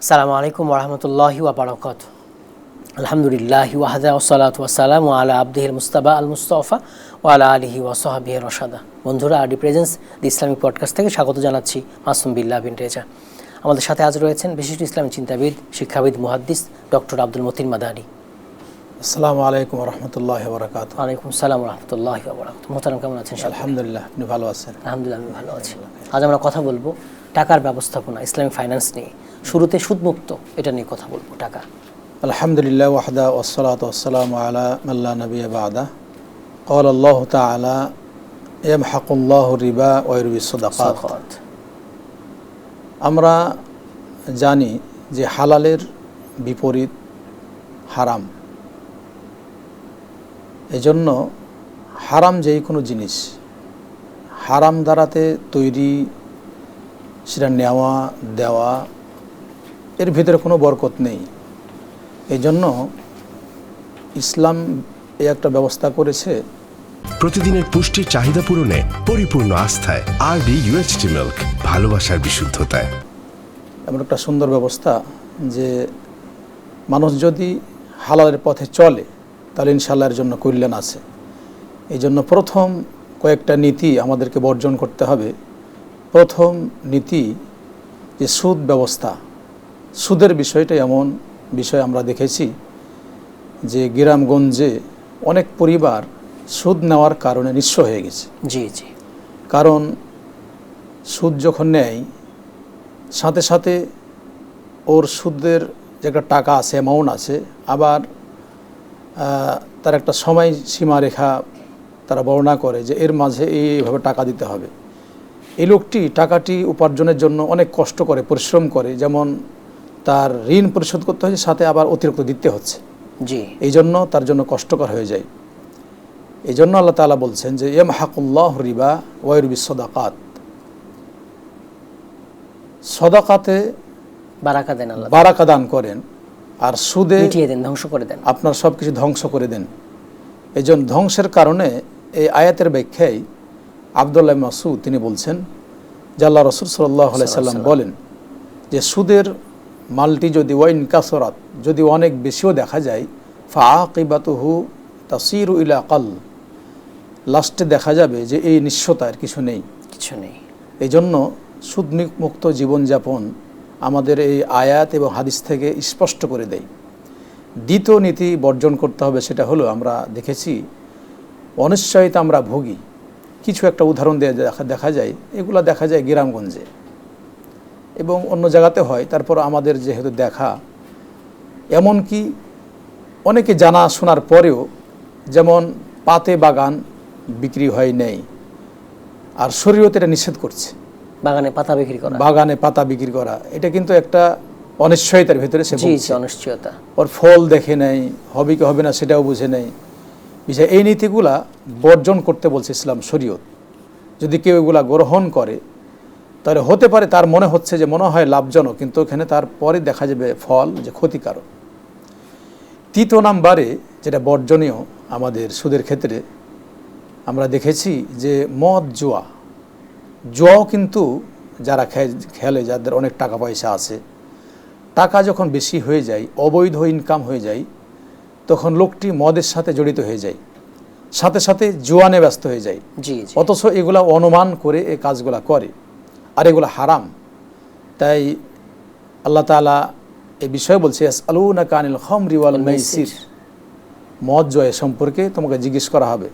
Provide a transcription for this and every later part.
সালামু আলাইকুম ওরহমতুল্লাহি ওবরাকাত আলহামদুলিল্লাহ ওয়াহাদা ওসালাত ওয়াসালাম আলা আব্দিহিল মুস্তাবা আল মুস্তফা ও আলা আলিহি ওয়াসহাবিহ রসাদা বন্ধুরা RD presence the Islamic podcast থেকে স্বাগত জানাচ্ছি মাসুম বিল্লাহ বিন রেজা। আমাদের সাথে আজ রয়েছেন বিশিষ্ট ইসলামী চিন্তাবিদ শিক্ষাবিদ মুহাদ্দিস ডক্টর আব্দুল মতিন মাদারি আসসালামু আলাইকুম রহমতুল্লাহ বরকাত ওয়ালাইকুম সালাম রহমতুল্লাহ ওবরাকাত মোহতারাম কেমন আছেন আলহামদুলিল্লাহ আপনি ভালো আছেন? আলহামদুলিল্লাহ আমি ভালো আছি। আজ আমরা কথা বলব টাকার ব্যবস্থাপনা ইসলামিক ফাইন্যান্স নিয়ে। শুরুতে সুদমুক্ত এটা নিয়ে কথা বলবো টাকা আলহামদুলিল্লাহ ওয়াহদা ওসলাত ওসালাম আলা মাল্লা নবী বাদা قال الله تعالى يمحق الله الربا ويربي الصدقات সাদাকাত। আমরা জানি যে হালালের বিপরীত হারাম এজন্য হারাম যেই কোনো জিনিস হারাম দ্বারাতে তৈরি সেটা নেওয়া দেওয়া এর ভিতরে কোনো বরকত নেই। এই জন্য ইসলাম এই একটা ব্যবস্থা করেছে। প্রতিদিনের পুষ্টির চাহিদা পূরণে পরিপূর্ণ আস্থায় আর ডি ইউএচটি মিল্ক ভালোবাসার বিশুদ্ধতায়। এমন একটা সুন্দর ব্যবস্থা যে মানুষ যদি হালালের পথে চলে তাহলে ইনশাল্লাহ জন্য কল্যাণ আছে। এই জন্য প্রথম কয়েকটা নীতি আমাদেরকে বর্জন করতে হবে। প্রথম নীতি যে সুদ ব্যবস্থা। সুদের বিষয়টা এমন বিষয় আমরা দেখেছি যে গ্রামগঞ্জে অনেক পরিবার সুদ নেওয়ার কারণে নিঃস্ব হয়ে গেছে। জি জি। কারণ সুদ যখন নেয় সাথে সাথে ওর সুদের যে একটা টাকা আছে অ্যামাউন্ট আছে আবার তার একটা সময় সীমারেখা তারা বর্ণনা করে যে এর মাঝে এই এইভাবে টাকা দিতে হবে। এই লোকটি টাকাটি উপার্জনের জন্য অনেক কষ্ট করে পরিশ্রম করে। যেমন তার ঋণ পরিশোধ করতে হচ্ছে সাথে আবার অতিরিক্ত দিতে হচ্ছে। জি। এই জন্য তার জন্য কষ্টকর হয়ে যায়। এই জন্য আল্লাহ তাআলা বলছেন যে এম হাকুল্লাহ রিবা ওয়রবি সদাকাত। সদাকাতে বারাকা দেন বারাকা দান করেন আর সুদে দেন ধ্বংস করে দেন। আপনার সব কিছু ধ্বংস করে দেন। এই জন্য ধ্বংসের কারণে এই আয়াতের ব্যাখ্যায় আবদুল্লাহ মাসুদ তিনি বলছেন যে আল্লাহ রসুল সাল্লাহ সাল্লাম। বলেন যে সুদের মালটি যদি ওয়াইন কাসরাত যদি অনেক বেশিও দেখা যায় ফাকিবাতুহু তাসিরু ইলা কাল। লাস্টে দেখা যাবে যে এই নিঃস্বতার কিছু নেই। কিছু নেই। এই জন্য মুক্ত জীবনযাপন আমাদের এই আয়াত এবং হাদিস থেকে স্পষ্ট করে দেয়। দ্বিতীয় নীতি বর্জন করতে হবে সেটা হলো আমরা দেখেছি অনিশ্চয়তা আমরা ভুগি। কিছু একটা উদাহরণ দেওয়া দেখা দেখা যায় এগুলো দেখা যায় গ্রামগঞ্জে। এবং অন্য জায়গাতে হয়। তারপর আমাদের যেহেতু দেখা এমনকি অনেকে জানা শোনার পরেও যেমন পাতে বাগান বিক্রি হয় নেই আর শরীয়ত এটা নিষেধ করছে। বাগানে পাতা বিক্রি করা। বাগানে পাতা বিক্রি করা এটা কিন্তু একটা অনিশ্চয়তার ভিতরে সে অনিশ্চয়তা। ওর ফল দেখে নেই হবে কি হবে না সেটাও বুঝে নেই। বিষয় এই নীতিগুলা বর্জন করতে বলছে ইসলাম শরীয়ত। যদি কেউ এগুলা গ্রহণ করে তাহলে হতে পারে তার মনে হচ্ছে যে মনে হয় লাভজনক কিন্তু ওখানে তার পরে দেখা যাবে ফল যে ক্ষতিকারক। তৃতীয় নাম্বারে যেটা বর্জনীয় আমাদের সুদের ক্ষেত্রে আমরা দেখেছি যে মদ জুয়া। জুয়াও কিন্তু যারা খেলে যাদের অনেক টাকা পয়সা আছে টাকা যখন বেশি হয়ে যায় অবৈধ ইনকাম হয়ে যায় তখন লোকটি মদের সাথে জড়িত হয়ে যায়। সাথে সাথে জুয়ানে ব্যস্ত হয়ে যায়। অথচ এগুলা অনুমান করে এই কাজগুলা করে। আর এগুলো হারাম। তাই আল্লাহ তাআলা এই বিষয়ে বলছে আলুনা কানিল খমরি ওয়াল মাইসির। মদ জয় সম্পর্কে তোমাকে জিজ্ঞেস করা হবে।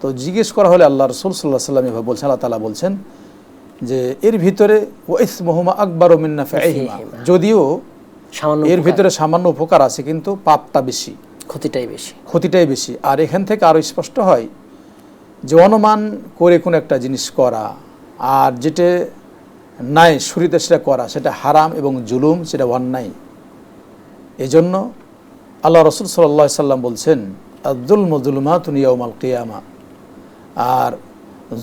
তো জিজ্ঞেস করা হলে আল্লাহ রসুল সাল্লাহ সাল্লাম এভাবে বলছেন আল্লাহ তাআলা বলছেন যে এর ভিতরে ওয়েস মোহাম্মা আকবর মিন্না যদিও সামান্য এর ভিতরে সামান্য উপকার আছে কিন্তু পাপটা বেশি। ক্ষতিটাই বেশি। ক্ষতিটাই বেশি। আর এখান থেকে আরও স্পষ্ট হয় যে অনুমান করে কোনো একটা জিনিস করা আর যেটা নাই শুরুতে সেটা করা, সেটা হারাম এবং জুলুম, সেটা অন্যায়। এই জন্য আল্লাহ রসুল সাল্লাহ সাল্লাম বলছেন আব্দুল মজুলমা তুনিয়াউমাল কিয়ামা। আর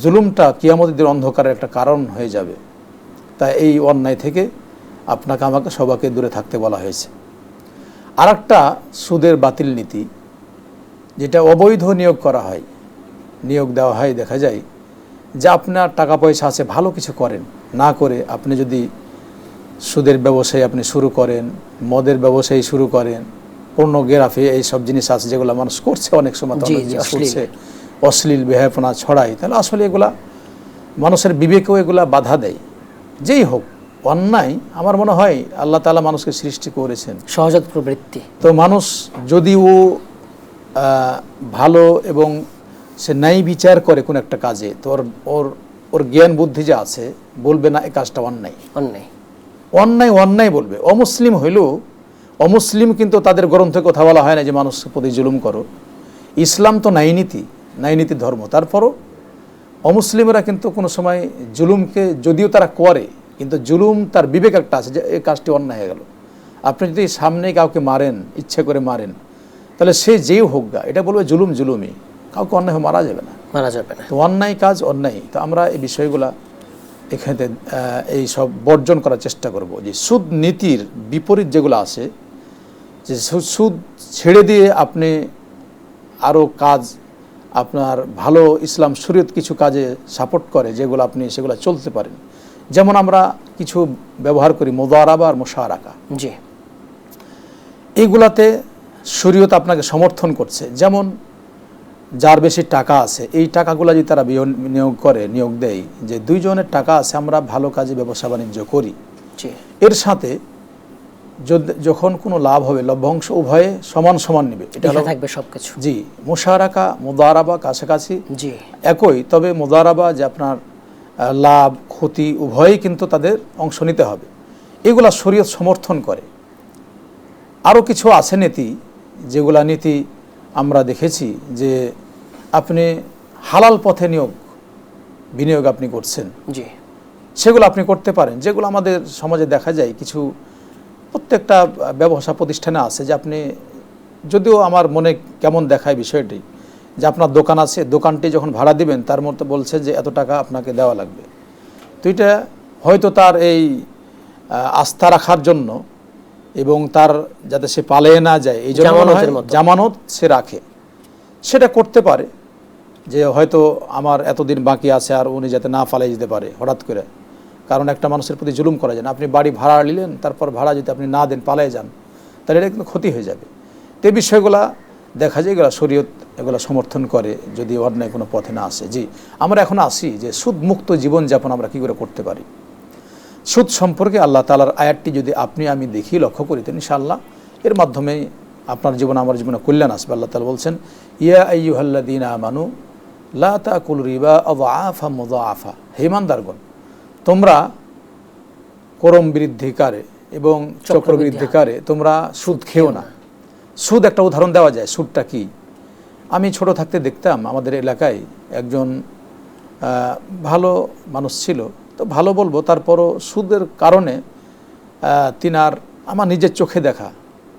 জুলুমটা কিয়ামতের অন্ধকারের একটা কারণ হয়ে যাবে। তাই এই অন্যায় থেকে আপনাকে, আমাকে সবাইকে দূরে থাকতে বলা হয়েছে। আর একটা সুদের বাতিল নীতি, যেটা অবৈধ নিয়োগ করা হয়, নিয়োগ দেওয়া হয়, দেখা যায় যে আপনার টাকা পয়সা আছে ভালো কিছু করেন। না করে আপনি যদি সুদের ব্যবসায়ী আপনি শুরু করেন মদের ব্যবসায়ী শুরু করেন পর্নোগ্রাফি এই সব জিনিস আছে যেগুলো মানুষ করছে অনেক সময় করছে। অশ্লীল বেহাপনা ছড়ায়। তাহলে আসলে এগুলা মানুষের বিবেকেও এগুলা বাধা দেয়। যেই হোক অন্যায় আমার মনে হয় আল্লাহ তাআলা মানুষকে সৃষ্টি করেছেন। সহজাত প্রবৃত্তি। তো মানুষ যদি ও ভালো এবং সে ন্যায় বিচার করে কোন একটা কাজে তো ওর ওর ওর জ্ঞান বুদ্ধি যে আছে বলবে না এই কাজটা অন্যায়। অন্যায়। অন্যায় অন্যায় বলবে। অমুসলিম হইলেও অমুসলিম কিন্তু তাদের গ্রন্থে কথা বলা হয় না যে মানুষের প্রতি জুলুম করো। ইসলাম তো ন্যায়নীতি ন্যায়নীতির ধর্ম। তারপরও অমুসলিমরা কিন্তু কোনো সময় জুলুমকে যদিও তারা করে কিন্তু জুলুম তার বিবেক একটা আছে যে এই কাজটি অন্যায় হয়ে গেল। আপনি যদি সামনে কাউকে মারেন ইচ্ছে করে মারেন তাহলে সে যেই হোক গা এটা বলবে জুলুম জুলুমই। কাউকে অন্যায় মারা যাবে না। মারা যাবে না। তো অন্যায় কাজ অন্যায়। তো আমরা এই বিষয়গুলা এখানে এই সব বর্জন করার চেষ্টা করব যে সুদ নীতির বিপরীত যেগুলো আছে যে সুদ ছেড়ে দিয়ে আপনি আরও কাজ আপনার ভালো ইসলাম শরীয়ত কিছু কাজে সাপোর্ট করে যেগুলো আপনি সেগুলো চলতে পারেন। যেমন আমরা কিছু ব্যবহার করি মোদারাবা আর মোশারাকা। জি। এইগুলাতে শরীয়ত আপনাকে সমর্থন করছে। যেমন যার বেশি টাকা আছে এই টাকাগুলো যদি তারা নিয়োগ করে নিয়োগ দেয় যে দুইজনের টাকা আছে আমরা ভালো কাজে ব্যবসা বাণিজ্য করি। এর সাথে যখন কোনো লাভ হবে লভ্যাংশ উভয়ে সমান সমান নেবে। এটা থাকবে সবকিছু। জি মোশারাকা মোদারাবা কাছাকাছি জি। একই তবে মোদারাবা যে আপনার লাভ ক্ষতি উভয়ই কিন্তু তাদের অংশ নিতে হবে। এগুলা শরীয়ত সমর্থন করে। আরও কিছু আছে নীতি যেগুলা নীতি দেখেছি যে আপনি হালাল পথে নিয়োগ বিনিয়োগ আপনি করছেন। জি। সেগুলো আপনি করতে পারেন। যেগুলো আমাদের সমাজে দেখা যায় কিছু প্রত্যেকটা ব্যবসা প্রতিষ্ঠানে আছে যে আপনি যদিও আমার মনে কেমন দেখায় বিষয়টি যে আপনার দোকান আছে দোকানটি যখন ভাড়া দিবেন তার মধ্যে বলছে যে এত টাকা আপনাকে দেওয়া লাগবে। তো এটা হয়তো তার এই আস্থা রাখার জন্য এবং তার যাতে সে পালিয়ে না যায় এই জন্য। জামানত সে রাখে। সেটা করতে পারে যে হয়তো আমার এতদিন বাকি আছে আর উনি যাতে না ফালাই যেতে পারে হঠাৎ করে। কারণ একটা মানুষের প্রতি জুলুম করা যায় না। আপনি বাড়ি ভাড়া নিলেন তারপর ভাড়া যদি আপনি না দেন পালিয়ে যান তাহলে এটা কিন্তু ক্ষতি হয়ে যাবে। তো এই বিষয়গুলা দেখা যায় এগুলো শরীয়ত এগুলো সমর্থন করে যদি অন্যায় কোনো পথে না আসে। জি আমরা এখন আসি যে সুদমুক্ত জীবনযাপন আমরা কী করে করতে পারি? সুদ সম্পর্কে আল্লাহ তালার আয়াতটি যদি আপনি আমি দেখি লক্ষ্য করি তো ইনশাআল্লাহ এর মাধ্যমে আপনার জীবন আমার জীবনে কল্যাণ আসবে। আল্লাহ তালা বলছেন ইয়া আইয়ুহাল্লাদিন আমানু লা তাকুল রিবা আফা মুদাআফা হেমানদারগণ তোমরা করম বৃদ্ধিকারে এবং চক্রবৃদ্ধিকারে তোমরা সুদ খেও না। সুদ একটা উদাহরণ দেওয়া যায় সুদটা কি? আমি ছোট থাকতে দেখতাম আমাদের এলাকায় একজন ভালো মানুষ ছিল তো ভালো বলব তারপরও সুদের কারণে তিনার আমার নিজের চোখে দেখা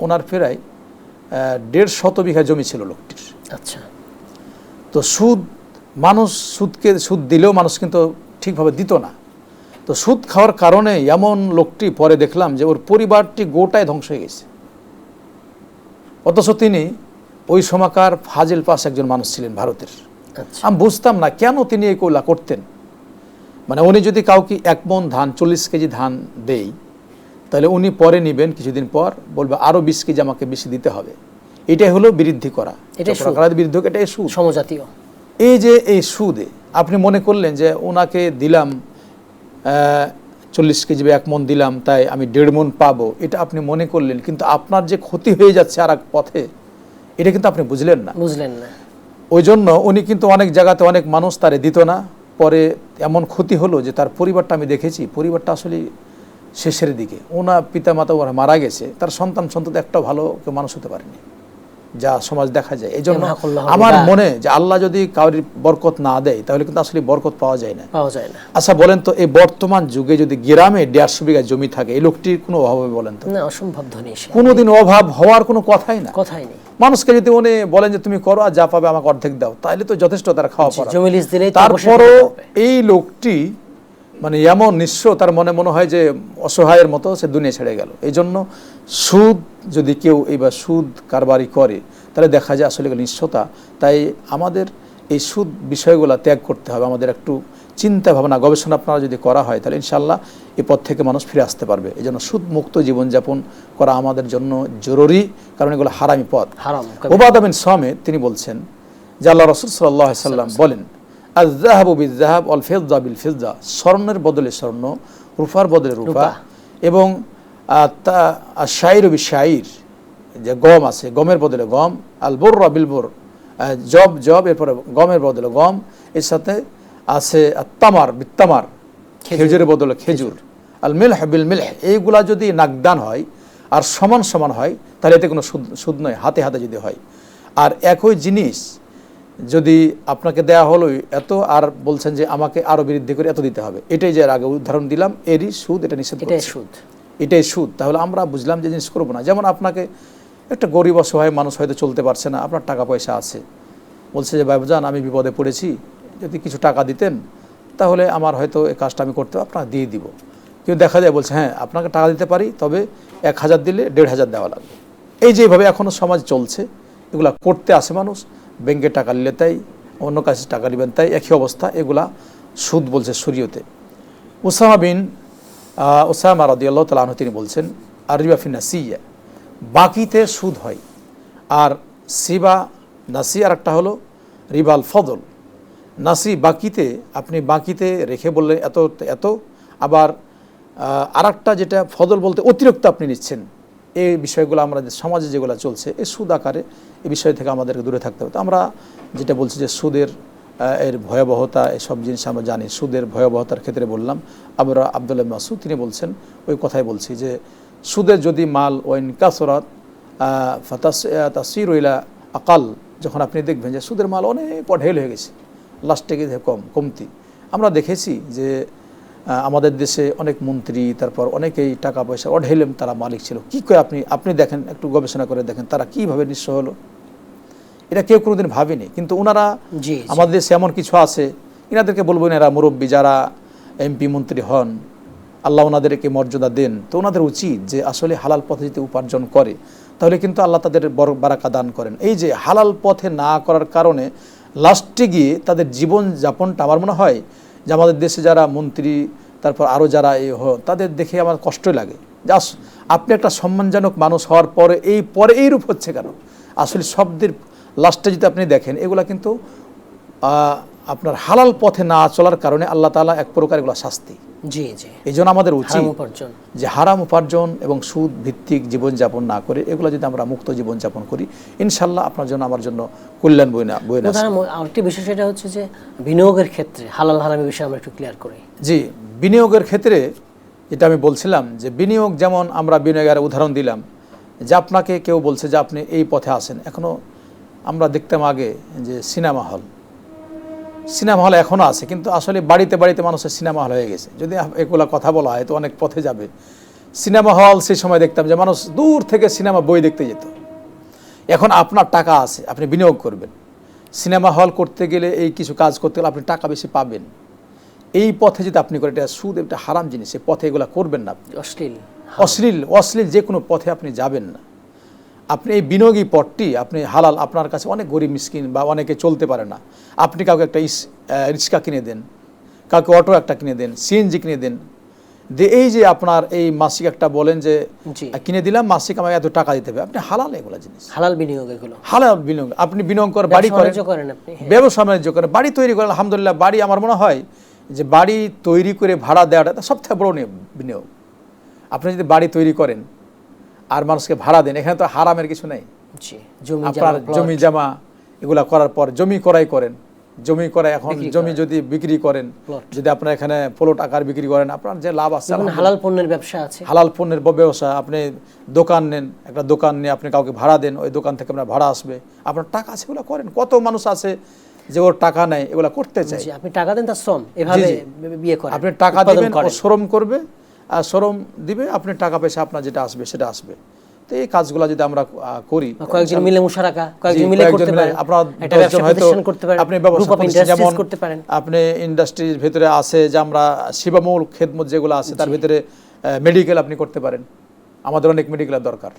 ওনার আহ, দেড় শত বিঘা জমি ছিল লোকটির। আচ্ছা। তো সুদ মানুষ সুদকে সুদ দিলেও মানুষ কিন্তু ঠিকভাবে দিত না। তো সুদ খাওয়ার কারণে এমন লোকটি পরে দেখলাম যে ওর পরিবারটি গোটায় ধ্বংস হয়ে গেছে। অথচ তিনি ওই সময়কার ফাজিল পাস একজন মানুষ ছিলেন ভারতের। আচ্ছা। আমি বুঝতাম না কেন তিনি এই কোলা করতেন। মানে উনি যদি কাউকে এক মন ধান চল্লিশ কেজি ধান দেই তাহলে উনি পরে নেবেন কিছুদিন পর বলবে আরও বিশ কেজি আমাকে বেশি দিতে হবে। এটাই হলো বৃদ্ধি করা। বিরুদ্ধে এটাই সুদ। সমজাতীয়। এই যে এই সুদে আপনি মনে করলেন যে ওনাকে দিলাম চল্লিশ কেজি বা এক মন দিলাম তাই আমি দেড় মন পাবো এটা আপনি মনে করলেন কিন্তু আপনার যে ক্ষতি হয়ে যাচ্ছে আর এক পথে এটা কিন্তু আপনি বুঝলেন না। বুঝলেন না। ওই জন্য উনি কিন্তু অনেক জায়গাতে অনেক মানুষ তারে দিত না পরে এমন ক্ষতি হলো যে তার পরিবারটা আমি দেখেছি, পরিবারটা আসলে শেষের দিকে। ওনার পিতামাতা ওরা মারা গেছে, তার সন্তান সন্ততি একটা ভালো কেউ মানুষ হতে পারেনি। যা সমাজ দেখা যায়। এই জন্য আমার মনে যে আল্লাহ যদি কাউরির বরকত না দেয় তাহলে কিন্তু আসলে বরকত পাওয়া যায় না। পাওয়া যায় না। আচ্ছা বলেন তো এই বর্তমান যুগে যদি গ্রামে দেড়শো বিঘা জমি থাকে এই লোকটির কোনো অভাব হবে বলেন তো? না অসম্ভব ধনী কোনোদিন অভাব হওয়ার কোনো কথাই না। কথাই নেই। মানুষকে যদি উনি বলেন যে তুমি করো আর যা পাবে আমাকে অর্ধেক দাও তাহলে তো যথেষ্ট তার খাওয়া পড়া। তারপরও এই লোকটি মানে এমন নিঃস্ব তার মনে মনে হয় যে অসহায়ের মতো সে দুনিয়া ছেড়ে গেল। এই জন্য সুদ যদি কেউ এইবার সুদ কারবারি করে তাহলে দেখা যায় আসলে নিঃস্বতা তাই আমাদের এই সুদ বিষয়গুলো ত্যাগ করতে হবে। আমাদের একটু চিন্তা ভাবনা গবেষণা আপনারা যদি করা হয় তাহলে ইনশাল্লাহ এ পথ থেকে মানুষ ফিরে আসতে পারবে। এই জন্য সুদ মুক্ত জীবনযাপন করা আমাদের জন্য জরুরি কারণ এগুলো হারামি পথ। হারাম ওবাদ বিন সামিদ তিনি বলছেন যে আল্লাহ রসুল সাল্লাহ সাল্লাম বলেন আজ জাহাবু বিল জাহাব অল ফেজা বিল ফেজা স্বর্ণের বদলে স্বর্ণ রূপার বদলে রূপা। এবং তা শাইর বি শাইর যে গম আছে গমের বদলে গম আল বোর্রা বিলবোর জব জব এরপরে গমের বদলে গম এর সাথে আছে তামার বিত্তামার খেজুরের বদলে খেজুর। আল মিলহ বিল মিলহ এইগুলা যদি নাকদান হয় আর সমান সমান হয় তাহলে এতে কোনো সুদ সুদ নয় হাতে হাতে যদি হয়। আর একই জিনিস যদি আপনাকে দেয়া হলো এত আর বলছেন যে আমাকে আরও বৃদ্ধি করে এত দিতে হবে এটাই যে আগে উদাহরণ দিলাম এরই সুদ এটা নিষেধ সুদ। এটাই সুদ। তাহলে আমরা বুঝলাম যে জিনিস করব না। যেমন আপনাকে একটা গরিব অসহায় মানুষ হয়তো চলতে পারছে না, আপনার টাকা পয়সা আছে। বলছে যে বাবুজান আমি বিপদে পড়েছি, যদি কিছু টাকা দিতেন, তাহলে আমার হয়তো এই কাজটা আমি করতে, আপনাকে দিয়ে দিব। কিন্তু দেখা যায় বলছে হ্যাঁ আপনাকে টাকা দিতে পারি, তবে এক হাজার দিলে দেড় হাজার দেওয়া লাগবে। এই যেভাবে এখনও সমাজ চলছে, এগুলা করতে আসে মানুষ, ব্যাংকে টাকা নিলে তাই, অন্য কাছে টাকা নেবেন তাই, একই অবস্থা, এগুলা সুদ বলছে শরীয়তে। ওসামা বিন ওসামা রাদি আল্লাহ তালা তিনি বলছেন আর রিবাফিনা সিয়া বাকিতে সুদ হয়। আর সিবা, নাসি আর একটা হলো রিবাল ফদল। নাসি বাকিতে, আপনি বাকিতে রেখে বললে এত এত। আবার আর যেটা ফদল বলতে অতিরিক্ত আপনি নিচ্ছেন এই বিষয়গুলো আমরা যে সমাজে যেগুলো চলছে এই সুদ আকারে এই বিষয় থেকে আমাদেরকে দূরে থাকতে হবে। তো আমরা যেটা বলছি যে সুদের এর ভয়াবহতা, এসব জিনিস আমরা জানি। সুদের ভয়াবহতার ক্ষেত্রে বললাম। আমরা আবদুল্লাহ মাসুদ তিনি বলছেন, ওই কথাই বলছি যে সুদের যদি মাল ওয়াইন কাসরাত তাসির ইলা আকাল, যখন আপনি দেখবেন যে সুদের মাল অনেক ঢেল হয়ে গেছে লাস্টে গিয়ে কম, কমতি। আমরা দেখেছি যে আমাদের দেশে অনেক মন্ত্রী, তারপর অনেকেই টাকা পয়সা অঢেলেম তারা মালিক ছিল। কি করে আপনি? আপনি দেখেন, একটু গবেষণা করে দেখেন, তারা কীভাবে নিঃস্ব হলো? এটা কেউ কোনোদিন ভাবেনি। কিন্তু ওনারা। আমাদের দেশে এমন কিছু আছে এনাদেরকে বলব এরা মুরব্বী যারা এমপি মন্ত্রী হন আল্লাহ ওনাদেরকে মর্যাদা দেন। তো ওনাদের উচিত যে আসলে হালাল পথে যদি উপার্জন করে তাহলে কিন্তু আল্লাহ তাদের বড় বারাকা দান করেন। এই যে হালাল পথে না করার কারণে লাস্টে গিয়ে তাদের জীবন যাপনটা আমার মনে হয় যে আমাদের দেশে যারা মন্ত্রী তারপর আরও যারা এ হ তাদের দেখে আমার কষ্টই লাগে। জাস আপনি একটা সম্মানজনক মানুষ হওয়ার পরে এই পরে এই রূপ হচ্ছে কেন? আসলে শব্দের লাস্টে যদি আপনি দেখেন এগুলা কিন্তু আপনার হালাল পথে না চলার কারণে আল্লাহ তাআলা এক প্রকার এগুলো শাস্তি। জি জি। এই জন্য আমাদের উচিত উপার্জন। যে হারাম উপার্জন এবং সুদ ভিত্তিক জীবনযাপন না করে এগুলো যদি আমরা মুক্ত জীবনযাপন করি ইনশাল্লাহ আপনার জন্য আমার জন্য কল্যাণ বই না বই না আরেকটি বিষয় সেটা হচ্ছে যে বিনিয়োগের ক্ষেত্রে হালাল হারামি বিষয়ে আমরা একটু ক্লিয়ার করি। জি বিনিয়োগের ক্ষেত্রে যেটা আমি বলছিলাম যে বিনিয়োগ যেমন আমরা বিনিয়োগের উদাহরণ দিলাম যে আপনাকে কেউ বলছে যে আপনি এই পথে আসেন এখনও আমরা দেখতাম আগে যে সিনেমা হল। সিনেমা হল এখনও আছে কিন্তু আসলে বাড়িতে বাড়িতে মানুষের সিনেমা হল হয়ে গেছে। যদি এগুলা কথা বলা হয় তো অনেক পথে যাবে। সিনেমা হল সেই সময় দেখতাম যে মানুষ দূর থেকে সিনেমা বই দেখতে যেত। এখন আপনার টাকা আছে আপনি বিনিয়োগ করবেন। সিনেমা হল করতে গেলে এই কিছু কাজ করতে গেলে আপনি টাকা বেশি পাবেন। এই পথে যদি আপনি করেন এটা সুদ একটা হারাম জিনিস এই পথে এগুলো করবেন না আপনি। অশ্লীল। অশ্লীল অশ্লীল যে কোনো পথে আপনি যাবেন না। আপনি এই বিনিয়োগী পথটি আপনি হালাল আপনার কাছে অনেক গরিব মিসকিন বা অনেকে চলতে পারে না। আপনি কাউকে একটা ইস রিক্সা কিনে দেন কাউকে অটো একটা কিনে দেন সিএনজি কিনে দেন। দিয়ে এই যে আপনার এই মাসিক একটা বলেন যে কিনে দিলাম মাসিক আমাকে এত টাকা দিতে হবে। আপনি হালাল এগুলো জিনিস। হালাল বিনিয়োগ এগুলো। হালাল বিনিয়োগ। আপনি বিনিয়োগ করে বাড়ি করেন। করেন হ্যাঁ। ব্যবসা বাণিজ্য করে বাড়ি তৈরি করেন। আলহামদুলিল্লাহ বাড়ি আমার মনে হয় যে বাড়ি তৈরি করে ভাড়া দেওয়াটা সবথেকে বড় বিনিয়োগ। আপনি যদি বাড়ি তৈরি করেন আর মানুষকে ভাড়া দেন। এখানে তো হারামের কিছু নেই। জি জমি জামা, এগুলা করার পর জমি করাই করেন। জমি করাই এখন জমি যদি বিক্রি করেন যদি আপনার এখানে প্লট আকার বিক্রি করেন আপনার যে লাভ আছে হালাল পণ্যের ব্যবসা আছে। হালাল পণ্যের ব্যবসা আপনি দোকান নেন একটা দোকান নিয়ে আপনি কাউকে ভাড়া দেন ওই দোকান থেকে আপনার ভাড়া আসবে। আপনার টাকা আছে এগুলো করেন। কত মানুষ আছে যে ওর টাকা নেই এগুলো করতে চাই আপনি টাকা দেন তার শ্রম। এভাবে বিয়ে করেন আপনি টাকা দিবেন। শ্রম করবে শ্রম দিবে আপনি টাকা পয়সা আপনার যেটা আসবে সেটা আসবে। তো এই কাজগুলো যদি আমরা করি কয়েকজন মিলে মুশারাকা কয়েকজন মিলে করতে পারেন। আপনারা দশজন হয়তো প্রতিষ্ঠান করতে পারেন আপনি ব্যবসা প্রতিষ্ঠান যেমন করতে পারেন। আপনি ইন্ডাস্ট্রির ভিতরে আছে যে আমরা সেবামূল খেদমত যেগুলো আছে তার ভিতরে মেডিকেল আপনি করতে পারেন। আমাদের অনেক মেডিকেলের দরকার।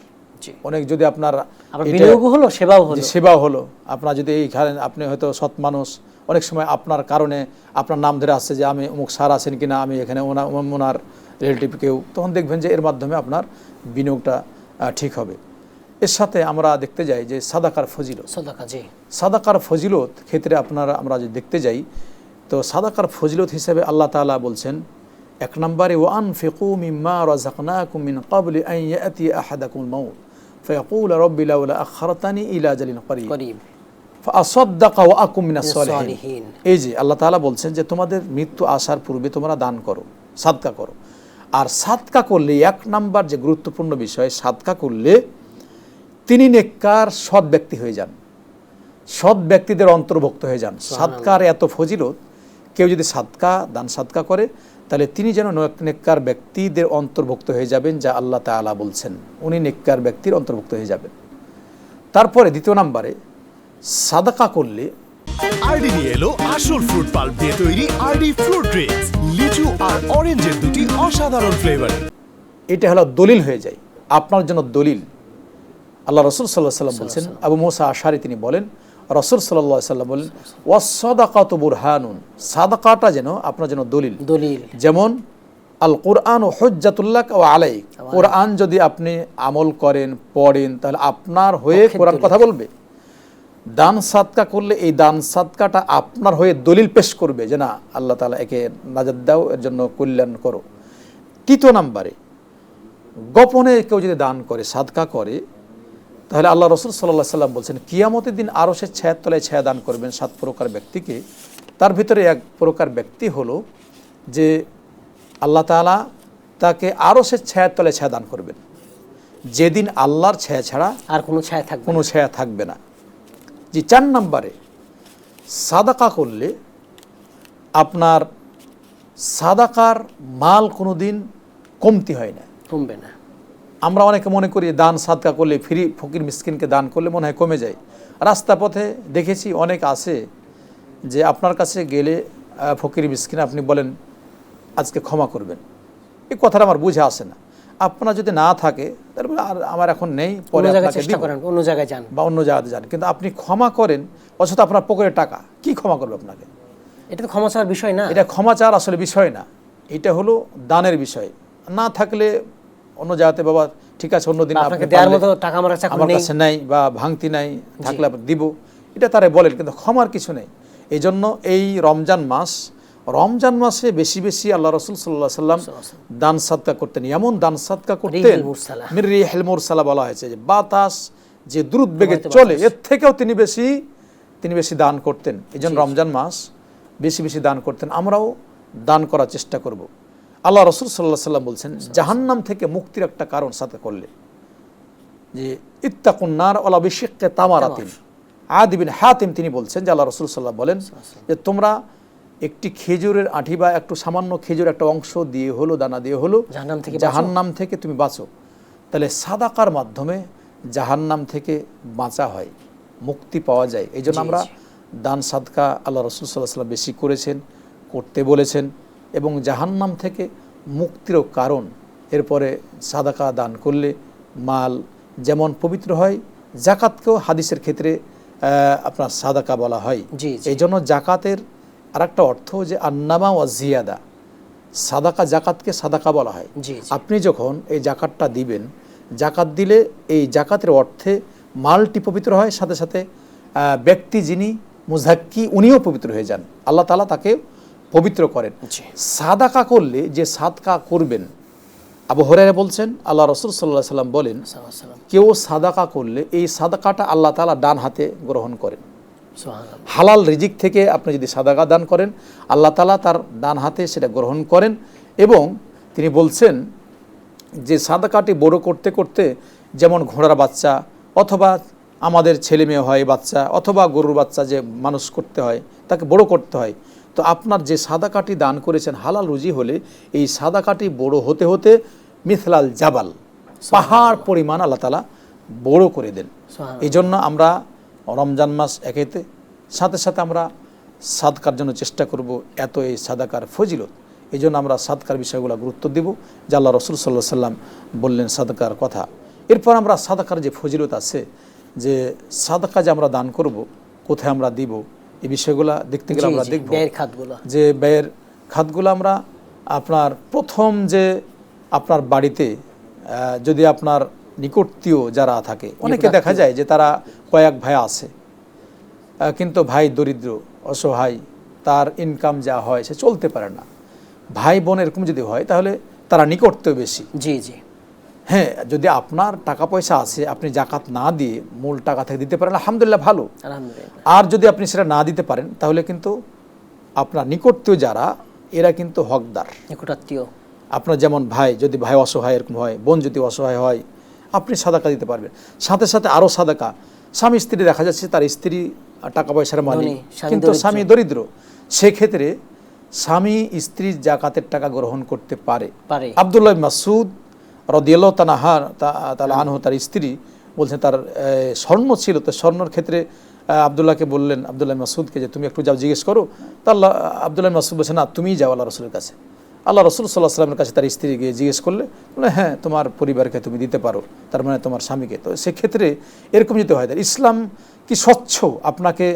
অনেক যদি আপনার এটা- হলো সেবাও হলো। সেবাও হলো। আপনার যদি এইখানে আপনি হয়তো সৎ মানুষ অনেক সময় আপনার কারণে আপনার নাম ধরে আসছে যে আমি অমুক স্যার আছেন কিনা আমি এখানে ওনার রিলেটিভ কেউ তখন দেখবেন যে এর মাধ্যমে আপনার বিনিয়োগটা ঠিক হবে। এর সাথে আমরা দেখতে যাই যে সাদাকার ফজিলত। সদাকা জি। সাদাকার ফজিলত ক্ষেত্রে আপনারা আমরা যদি দেখতে যাই তো সাদাকার ফজিলত হিসেবে আল্লাহ তাআলা বলছেন এক নম্বরে ওয়ান ফিকু মিম্মা রাযাকনাকুম মিন ক্বাবলি আন ইয়াতি আহাদাকুমুল মাউত ফায়াকুল রাব্বি লাউলা আখখারতানি ইলা সালিহিন। এই যে আল্লাহ তাআলা বলছেন যে তোমাদের মৃত্যু আসার পূর্বে তোমরা দান করো সাদকা করো। আর সাদকা করলে এক নাম্বার যে গুরুত্বপূর্ণ বিষয় সাদকা করলে তিনি নেককার সৎ ব্যক্তি হয়ে যান। সৎ ব্যক্তিদের অন্তর্ভুক্ত হয়ে যান। সাদকার এত ফজিলত কেউ যদি সাদকা দান সাদকা করে তাহলে তিনি যেন নেক- নেককার ব্যক্তিদের অন্তর্ভুক্ত হয়ে যাবেন যা আল্লাহ তাআলা বলছেন। উনি নেককার ব্যক্তির অন্তর্ভুক্ত হয়ে যাবেন। তারপরে দ্বিতীয় নাম্বারে সাদাকা করলে আরডি নিয়ে এলো আসল ফ্রুট পাল্প দিয়ে তৈরি আরডি ফ্রুট ড্রিঙ্কস লিচু আর অরেঞ্জের দুটি অসাধারণ ফ্লেভার এটা হলো দলিল হয়ে যায়। আপনার জন্য দলিল। আল্লাহ রসুল সাল্লাহ সাল্লাম বলছেন আবু মোসা আশারি তিনি বলেন রসুল সাল্লাহ সাল্লাম বলেন ওয়াসদাকাত বুরহানুন। সাদাকাটা যেন আপনার জন্য দলিল। দলিল। যেমন আল কোরআন ও হজ্জাতুল্লাহ ও আলাই কোরআন যদি আপনি আমল করেন পড়েন তাহলে আপনার হয়ে কোরআন কথা বলবে। দান সাদকা করলে এই দান সাদকাটা আপনার হয়ে দলিল পেশ করবে যে না আল্লাহ তালা একে নাজাদ দাও এর জন্য কল্যাণ করো। তৃতীয় নাম্বারে গোপনে কেউ যদি দান করে সাদকা করে তাহলে আল্লাহ রসুল সাল্লাহ সাল্লাম বলছেন কিয়ামতের দিন আরও সে ছায়ার তলায় ছায়া দান করবেন সাত প্রকার ব্যক্তিকে। তার ভিতরে এক প্রকার ব্যক্তি হলো যে আল্লাহ তাআলা তাকে আরও সে ছায়ার তলায় ছায়া দান করবেন। যেদিন আল্লাহর ছায়া ছাড়া আর কোনো ছায়া থাকবে না। কোনো ছায়া থাকবে না। জি চার নম্বরে সাদাকা করলে আপনার সাদাকার মাল কোনো দিন কমতি হয় না। কমবে না। আমরা অনেকে মনে করি দান সাদকা করলে ফ্রি ফকির মিসকিনকে দান করলে মনে হয় কমে যায়। রাস্তা পথে দেখেছি অনেক আছে যে আপনার কাছে গেলে ফকির মিসকিন আপনি বলেন আজকে ক্ষমা করবেন। এই কথাটা আমার বুঝে আসে না। আপনার যদি না থাকে তাহলে বলে, আর আমার এখন নেই অন্য পরে জায়গায় চেষ্টা করেন অন্য জায়গায় যান। বা অন্য জায়গাতে যান। কিন্তু আপনি ক্ষমা করেন অথচ আপনার পকেটে টাকা কি ক্ষমা করবে আপনাকে? এটা তো ক্ষমা চাওয়ার বিষয় না। এটা ক্ষমা চাওয়ার আসলে বিষয় না। এটা হলো দানের বিষয়। না থাকলে অন্য জায়গাতে বাবা ঠিক আছে অন্য দিন আপনাকে দেওয়ার মতো টাকা আমার কাছে আমার নেই। কাছে নাই বা ভাঙতি নাই থাকলে দিব। এটা তারা বলেন কিন্তু ক্ষমার কিছু নেই। এই জন্য এই রমজান মাস রমজান মাসে বেশি বেশি আল্লাহ রসুল সাল্লাহ সাল্লাম দান সাদকা করতেন। এমন দান সাদকা করতেন। মির রিহিল মুরসালা বলা হয়েছে যে বাতাস যে দ্রুত বেগে চলে এর থেকেও তিনি বেশি তিনি বেশি দান করতেন। এই জন্য রমজান মাস বেশি বেশি দান করতেন। আমরাও দান করার চেষ্টা করব। আল্লাহ রসুল সাল্লাহ সাল্লাম বলছেন জাহান্নাম থেকে মুক্তির একটা কারণ সাথে করলে। যে ইত্তাকুন্নার ওলা বিশেককে তামারাতিন। আদিবিন হাতিম তিনি বলছেন যে আল্লাহ রসুল সাল্লাহ বলেন যে তোমরা একটি খেজুরের আঠি বা একটু সামান্য খেজুর একটা অংশ দিয়ে হলো দানা দিয়ে হলো জাহান্নাম থেকে জাহান্নাম থেকে তুমি বাঁচো তাহলে সাদাকার মাধ্যমে জাহান্নাম থেকে বাঁচা হয় মুক্তি পাওয়া যায়। এই জন্য আমরা দান সাদকা আল্লাহ রসুল সাল্লাহ সাল্লাম বেশি করেছেন করতে বলেছেন এবং জাহান্নাম থেকে মুক্তিরও কারণ। এরপরে সাদাকা দান করলে মাল যেমন পবিত্র হয় জাকাতকেও হাদিসের ক্ষেত্রে আপনার সাদাকা বলা হয়। এই জন্য জাকাতের আরেকটা অর্থ যে আন্নামা ওয়া জিয়াদা সাদাকা জাকাতকে সাদাকা বলা হয়। আপনি যখন এই জাকাতটা দিবেন জাকাত দিলে এই জাকাতের অর্থে মালটি পবিত্র হয় সাথে সাথে ব্যক্তি যিনি মুজাক্কি উনিও পবিত্র হয়ে যান আল্লাহ তালা তাকে পবিত্র করেন। সাদাকা করলে যে সাদকা করবেন আবু হরাইরা বলছেন আল্লাহ রসুল সাল্লাহ সাল্লাম বলেন কেউ সাদাকা করলে এই সাদাকাটা আল্লাহ তালা ডান হাতে গ্রহণ করেন। হালাল রিজিক থেকে আপনি যদি সাদাকা দান করেন আল্লাহ তালা তার ডান হাতে সেটা গ্রহণ করেন এবং তিনি বলছেন যে সাদাকাটি বড় করতে করতে যেমন ঘোড়ার বাচ্চা অথবা আমাদের ছেলে মেয়ে হয় বাচ্চা অথবা গরুর বাচ্চা যে মানুষ করতে হয় তাকে বড় করতে হয়। তো আপনার যে সাদা সাদাকাটি দান করেছেন হালাল রুজি হলে এই সাদা সাদাকাটি বড় হতে হতে মিথলাল জাবাল পাহাড় পরিমাণ আল্লাহ তালা বড় করে দেন। এই জন্য আমরা রমজান মাস একেতে। সাথে সাথে আমরা সাদকার জন্য চেষ্টা করব এত এই সাদাকার ফজিলত। এই জন্য আমরা সাদকার বিষয়গুলো গুরুত্ব দিব। যে আল্লাহ রসুল সাল্লাহ সাল্লাম বললেন সাদকার কথা। এরপর আমরা সাদাকার যে ফজিলত আছে যে সাদাকা যে আমরা দান করব কোথায় আমরা দিব এই বিষয়গুলো দেখতে গেলে আমরা দেখব। যে ব্যয়ের খাতগুলো আমরা আপনার প্রথম যে আপনার বাড়িতে যদি আপনার নিকটতীয় যারা থাকে। অনেকে দেখা যায় যে তারা কয়েক ভাই আছে। কিন্তু ভাই দরিদ্র অসহায় তার ইনকাম যা হয় সে চলতে পারে না। ভাই বোন এরকম যদি হয় তাহলে তারা নিকটতেও বেশি। জি জি। হ্যাঁ যদি আপনার টাকা পয়সা আছে আপনি জাকাত না দিয়ে মূল টাকা থেকে দিতে পারেন আলহামদুলিল্লাহ ভালো। আর যদি আপনি সেটা না দিতে পারেন তাহলে কিন্তু আপনার নিকটতীয় যারা এরা কিন্তু হকদার। নিকটাত্মীয় আপনার যেমন ভাই যদি ভাই অসহায় এরকম হয় বোন যদি অসহায় হয় আপনি সাদাকা দিতে পারবেন। সাথে সাথে আরও সাদাকা। স্বামী স্ত্রী দেখা যাচ্ছে তার স্ত্রী টাকা পয়সার মালিক কিন্তু স্বামী দরিদ্র। সেক্ষেত্রে স্বামী স্ত্রীর জাকাতের টাকা গ্রহণ করতে পারে। আবদুল্লাহ মাসুদ রদিয়াল্লাহ তানাহার তালা আনহ তার স্ত্রী বলছেন তার স্বর্ণ ছিল। তো স্বর্ণর ক্ষেত্রে আবদুল্লাহকে বললেন আবদুল্লাহ মাসুদকে যে তুমি একটু যাও জিজ্ঞেস করো। তা আল্লাহ আবদুল্লাহ মাসুদ বলছে না তুমিই যাও আল্লাহ রসুলের কাছে। আল্লাহ রসুল সাল্লাহ সাল্লামের কাছে তার স্ত্রী গিয়ে জিজ্ঞেস করলে বলে হ্যাঁ তোমার পরিবারকে তুমি দিতে পারো তার মানে তোমার স্বামীকে। তো সেক্ষেত্রে এরকম যদি হয় ইসলাম কি স্বচ্ছ? আপনাকে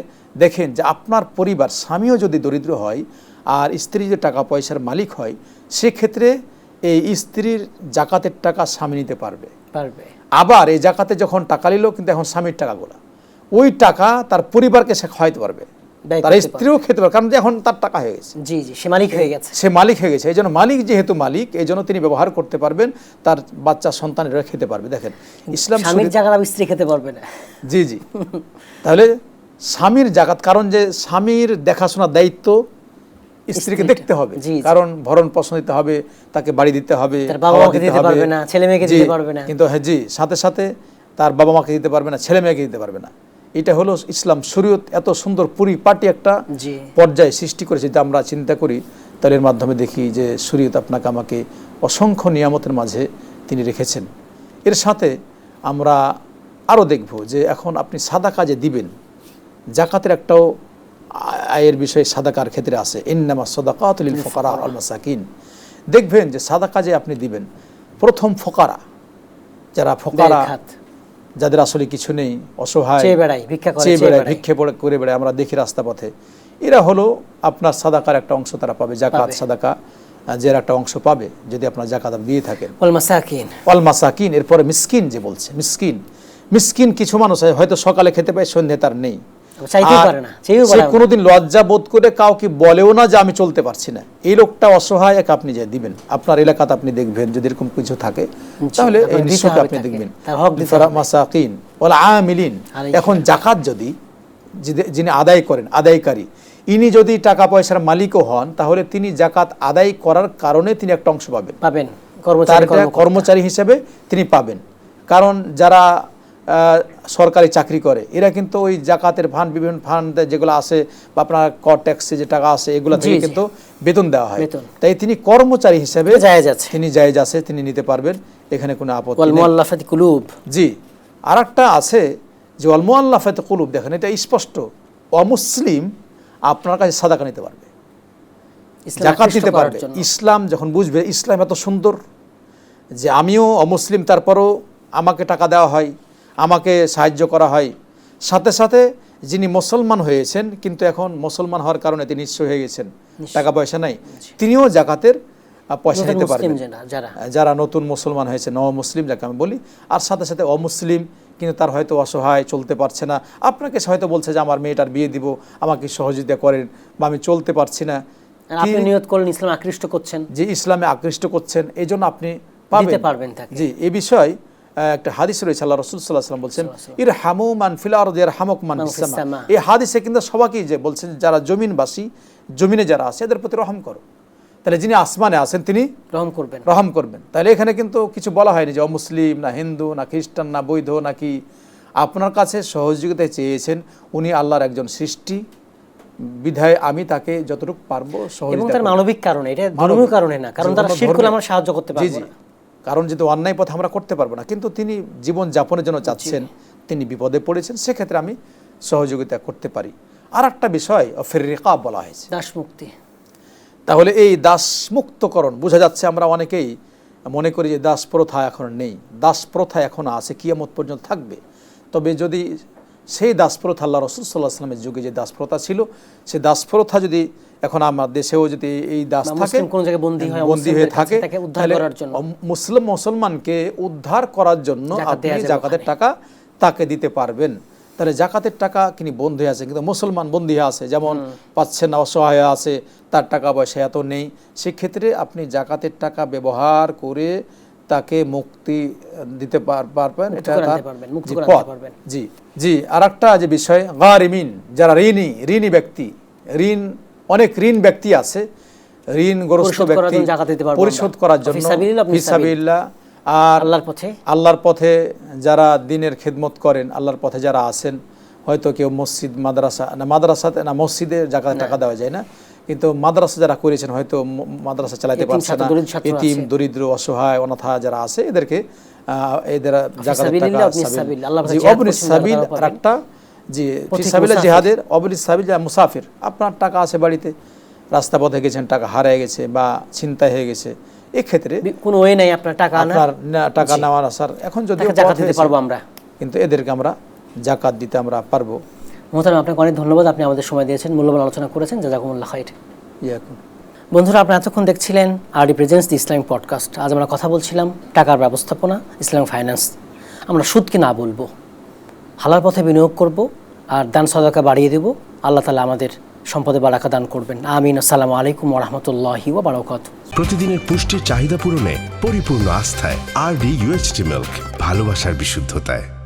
দেখেন যে আপনার পরিবার স্বামীও যদি দরিদ্র হয় আর স্ত্রী যদি টাকা পয়সার মালিক হয় সেক্ষেত্রে এই স্ত্রীর জাকাতের টাকা স্বামী নিতে পারবে। পারবে। আবার এই জাকাতে যখন টাকা নিল কিন্তু এখন স্বামীর টাকাগুলো ওই টাকা তার পরিবারকে সে খাওয়াইতে পারবে। তার স্ত্রীও খেতে পারবে কারণ এখন তার টাকা হয়ে গেছে। জি জি সে মালিক হয়ে গেছে। সে মালিক হয়ে গেছে এই জন্য মালিক যেহেতু মালিক এই জন্য তিনি ব্যবহার করতে পারবেন তার বাচ্চা সন্তানেরা খেতে পারবে। দেখেন ইসলাম স্বামীর জায়গা স্ত্রী খেতে পারবে না। জি জি। তাহলে স্বামীর জাকাত কারণ যে স্বামীর দেখাশোনার দায়িত্ব স্ত্রীকে দেখতে হবে। কারণ ভরণ পোষণ দিতে হবে তাকে বাড়ি দিতে হবে তার বাবা খাওয়া মাকে দিতে পারবে না, ছেলে মেয়েকে দিতে পারবে না। কিন্তু হ্যাঁ জি সাথে সাথে তার বাবা মাকে দিতে পারবে না ছেলে মেয়েকে দিতে পারবে না। এটা হলো ইসলাম শরীয়ত এত সুন্দর পরিপাটি একটা পর্যায়ে সৃষ্টি করেছে যদি আমরা চিন্তা করি তাহলে এর মাধ্যমে দেখি যে শরীয়ত আপনাকে আমাকে অসংখ্য নিয়ামতের মাঝে তিনি রেখেছেন। এর সাথে আমরা আরও দেখব যে এখন আপনি সাদা কাজে দিবেন জাকাতের একটাও আয়ের বিষয়ে সাদাকার ক্ষেত্রে আছে। ইন্নামা সদাকাতুল ফকারা আল মাসাকিন। দেখবেন যে সাদা কাজে আপনি দিবেন। প্রথম ফকারা যারা ফকারা যাদের আসলে কিছু নেই অসহায় চেয়ে বেড়ায়, ভিক্ষা করে, বেড়ায় আমরা দেখি রাস্তা পথে। এরা হলো আপনার সাদাকার একটা অংশ তারা পাবে জাকাত সাদাকা যে একটা অংশ পাবে যদি আপনার জাকাত দিয়ে থাকেন। ওয়াল মাসাকিন। অল মাসাকিন এরপরে মিসকিন যে বলছে মিসকিন। মিসকিন কিছু মানুষ আছে হয়তো সকালে খেতে পায় সন্ধ্যে তার নেই। চাইতেই আর পারে না, চেয়েও সে। কোনোদিন লজ্জা বোধ করে কাউকে বলেও না যে আমি চলতে পারছি না। এই লোকটা অসহায় এক আপনি যে দিবেন আপনার এলাকাতে আপনি দেখবেন যদি এরকম কিছু থাকে তাহলে এই আপনি দেখবেন। মাসাকিন ওলা আমিলিন। এখন জাকাত যদি যিনি- আদায় করেন আদায়কারী ইনি যদি টাকা পয়সার মালিকও হন তাহলে তিনি জাকাত আদায় করার কারণে তিনি একটা অংশ পাবেন। পাবেন কর্মচারী হিসেবে তিনি পাবেন। কারণ যারা সরকারি চাকরি করে। এরা কিন্তু ওই জাকাতের ফান্ড বিভিন্ন ফান্ড যেগুলো আছে বা আপনার কর ট্যাক্সে যে টাকা আছে এগুলো থেকে। কিন্তু বেতন দেওয়া হয়। তাই তিনি কর্মচারী হিসেবে তিনি জায়েজ আছে তিনি নিতে পারবেন এখানে কোনো আপত্তি কুলুব। জি। আর একটা আছে যে অলমুয়াল্লাফাতে কুলুব দেখেন এটা স্পষ্ট। অমুসলিম আপনার কাছে সাদাকা নিতে পারবে। জাকাত দিতে পারবে। ইসলাম যখন বুঝবে ইসলাম এত সুন্দর যে আমিও অমুসলিম তারপরও আমাকে টাকা দেওয়া হয়। আমাকে সাহায্য করা হয়। সাথে সাথে যিনি মুসলমান হয়েছেন কিন্তু এখন মুসলমান হওয়ার কারণে তিনি নিঃস্ব হয়ে গেছেন। টাকা পয়সা নাই। তিনিও জাকাতের পয়সা নিতে পারবেন। যারা- নতুন মুসলমান হয়েছে নব মুসলিম যাকে আমি বলি। আর সাথে সাথে অমুসলিম কিন্তু তার হয়তো অসহায় চলতে পারছে না। আপনাকে হয়তো বলছে যে আমার মেয়েটার বিয়ে দিব আমাকে সহযোগিতা করেন বা আমি চলতে পারছি না। আপনি নিয়ত করলেন ইসলাম আকৃষ্ট করছেন। যে ইসলামে আকৃষ্ট করছেন এই জন্য আপনি পাবেন। পারবেন জি এ বিষয় একটা হাদিস রয়েছে আল্লাহ রসুল সাল্লাহ সাল্লাম বলছেন ইর হামু মান ফিল আর এর হামক মান। এই হাদিসে কিন্তু সবাইকেই যে বলছেন যারা জমিনবাসী জমিনে যারা আছে এদের প্রতি রহম করো। তাহলে যিনি আসমানে আছেন তিনি গ্রহণ করবেন। রহম করবেন। তাহলে এখানে কিন্তু কিছু বলা হয়নি যে অমুসলিম না হিন্দু না খ্রিস্টান না বৈধ নাকি আপনার কাছে সহযোগিতা চেয়েছেন উনি আল্লাহর একজন সৃষ্টি। বিধায় আমি তাকে যতটুকু পারব সহযোগিতা মানবিক কারণে এটা। ধর্মীয় কারণে না কারণ তারা শিরকুল আমরা সাহায্য করতে পারব না। কারণ যেহেতু অন্যায় পথে আমরা করতে পারব না কিন্তু তিনি জীবন যাপনের জন্য চাচ্ছেন তিনি বিপদে পড়েছেন সেক্ষেত্রে আমি সহযোগিতা করতে পারি। আর একটা বিষয় ফের রেকাব বলা হয়েছে। দাস মুক্তি তাহলে এই দাস মুক্তকরণ বোঝা যাচ্ছে আমরা অনেকেই মনে করি যে দাস প্রথা এখন নেই। দাস প্রথা এখন আছে কিয়ামত পর্যন্ত থাকবে। তবে যদি সেই দাসপ্রথা আল্লাহ রসুল সাল্লাহ আসলামের যুগে যে দাস প্রথা ছিল সেই দাসপ্রথা যদি এখন আমার দেশেও যদি এই দাস থাকে কোনো জায়গায় বন্দী হয়, বন্দী হয়ে থাকে তাকে উদ্ধার করার জন্য। মুসলিম মুসলমানকে উদ্ধার করার জন্য আপনি জাকাতের টাকা তাকে দিতে পারবেন। তাহলে জাকাতের টাকা তিনি বন্ধী আছে কিন্তু মুসলমান বন্দী হয়ে আছে। যেমন পাচ্ছে না অসহায় আছে তার টাকা পয়সা এত নেই। সেক্ষেত্রে আপনি জাকাতের টাকা ব্যবহার করে তাকে মুক্তি দিতে পার- পারবেন। এটা তার পথ। জি জি আর একটা যে বিষয় গারিমিন যারা ঋণী ঋণী ব্যক্তি ঋণ অনেক ঋণ ব্যক্তি আছে ঋণগ্রস্ত ব্যক্তি পরিশোধ করার জন্য ফিসাবিল্লাহ আর আল্লাহর পথে। আল্লাহর পথে যারা দিনের খেদমত করেন আল্লাহর পথে যারা আছেন হয়তো কেউ মসজিদ মাদ্রাসা না মাদ্রাসাতে না মসজিদে জাকাত টাকা দেওয়া যায় না কিন্তু মাদ্রাসা যারা করেছেন হয়তো মাদ্রাসা চালাতে পারছে না। আছে। দরিদ্র অসহায় অনাথা যারা আছে এদেরকে এদের জাকাতের টাকা একটা জি মুসাফির। জিহাদের অবনিস সাবিল যা মুসাফির। আপনার টাকা আছে বাড়িতে রাস্তা পথে গেছেন টাকা হারিয়ে গেছে বা ছিনতাই হয়ে গেছে এক্ষেত্রে কোনো ওয়ে নাই আপনার টাকা আপনার টাকা নেওয়ার আসার। এখন যদি জাকাত দিতে পারব আমরা। কিন্তু এদেরকে আমরা জাকাত দিতে আমরা পারব। মোহতারাম আপনাকে অনেক ধন্যবাদ। আপনি আমাদের সময় দিয়েছেন মূল্যবান আলোচনা করেছেন। জাজাকুমুল্লাহ খাইর। ইয়াকুম। বন্ধুরা আপনারা এতক্ষণ দেখছিলেন RD presence the Islamic podcast. আজ আমরা কথা বলছিলাম টাকার ব্যবস্থাপনা ইসলামিক ফাইন্যান্স। আমরা সুদকে না বলব। হালাল পথে বিনিয়োগ করব আর দান সদাকা বাড়িয়ে দেব। আল্লাহ তালা আমাদের সম্পদে বারাকা দান করবেন। আমিন। আসসালামু আলাইকুম রহমতুল্লাহি ও বারাকাতুহু। প্রতিদিনের পুষ্টির চাহিদা পূরণে পরিপূর্ণ আস্থায় আর ডি ইউএচটি মিল্ক, ভালোবাসার বিশুদ্ধতায়।